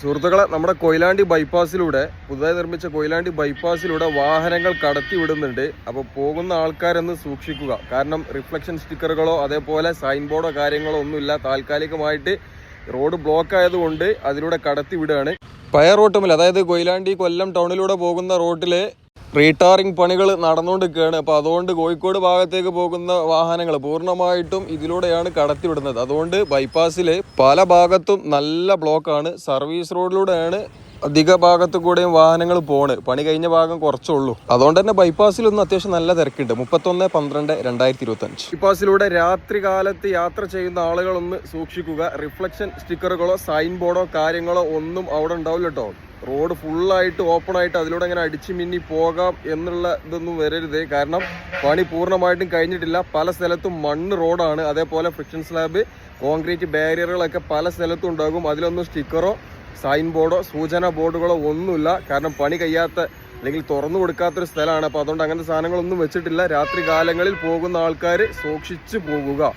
സുഹൃത്തുക്കളെ നമ്മുടെ കൊയിലാണ്ടി ബൈപ്പാസിലൂടെ പുതുതായി നിർമ്മിച്ച കൊയിലാണ്ടി ബൈപ്പാസിലൂടെ വാഹനങ്ങൾ കടത്തി വിടുന്നുണ്ട് അപ്പോൾ പോകുന്ന ആൾക്കാരൊന്ന് സൂക്ഷിക്കുക. കാരണം റിഫ്ലക്ഷൻ സ്റ്റിക്കറുകളോ അതേപോലെ സൈൻ ബോർഡോ കാര്യങ്ങളോ ഒന്നുമില്ല. താൽക്കാലികമായിട്ട് റോഡ് ബ്ലോക്ക് ആയതുകൊണ്ട് അതിലൂടെ കടത്തി വിടുകയാണ് പയർ റോട്ടുമില്ല അതായത് കൊയിലാണ്ടി കൊല്ലം ടൗണിലൂടെ പോകുന്ന റോട്ടിൽ റീടാറിംഗ് പണികൾ നടന്നുകൊണ്ടിരിക്കുകയാണ്. അപ്പോൾ അതുകൊണ്ട് കോഴിക്കോട് ഭാഗത്തേക്ക് പോകുന്ന വാഹനങ്ങൾ പൂർണമായിട്ടും ഇതിലൂടെയാണ് കടത്തിവിടുന്നത്. അതുകൊണ്ട് ബൈപ്പാസിൽ പല ഭാഗത്തും നല്ല ബ്ലോക്കാണ്. സർവീസ് റോഡിലൂടെയാണ് അധിക ഭാഗത്തു കൂടെയും വാഹനങ്ങൾ പോണ്. പണി കഴിഞ്ഞ ഭാഗം കുറച്ചേ ഉള്ളൂ അതുകൊണ്ട് തന്നെ ബൈപ്പാസിലൊന്നും അത്യാവശ്യം നല്ല തിരക്കുണ്ട്. മുപ്പത്തൊന്ന് പന്ത്രണ്ട് രണ്ടായിരത്തി ഇരുപത്തി അഞ്ച് ബൈപ്പാസിലൂടെ രാത്രി കാലത്ത് യാത്ര ചെയ്യുന്ന ആളുകളൊന്ന് സൂക്ഷിക്കുക. റിഫ്ലക്ഷൻ സ്റ്റിക്കറുകളോ സൈൻ ബോർഡോ കാര്യങ്ങളോ ഒന്നും അവിടെ ഉണ്ടാവില്ല കേട്ടോ റോഡ് ഫുള്ളായിട്ട് ഓപ്പൺ ആയിട്ട് അതിലൂടെ അങ്ങനെ അടിച്ചു മിന്നി പോകാം എന്നുള്ള ഇതൊന്നും വരരുത്. കാരണം പണി പൂർണമായിട്ടും കഴിഞ്ഞിട്ടില്ല. പല സ്ഥലത്തും മണ്ണ് റോഡാണ്. അതേപോലെ ഫ്രിക്ഷൻ സ്ലാബ് കോൺക്രീറ്റ് ബാരിയറുകളൊക്കെ പല സ്ഥലത്തും ഉണ്ടാകും. അതിലൊന്നും സ്റ്റിക്കറോ സൈൻ ബോർഡോ സൂചന ബോർഡുകളോ ഒന്നുമില്ല. കാരണം പണി കഴിയാത്ത അല്ലെങ്കിൽ തുറന്നു കൊടുക്കാത്തൊരു സ്ഥലമാണ്. അപ്പോൾ അതുകൊണ്ട് അങ്ങനത്തെ സാധനങ്ങളൊന്നും വെച്ചിട്ടില്ല. രാത്രി കാലങ്ങളിൽ പോകുന്ന ആൾക്കാർ സൂക്ഷിച്ചു പോകുക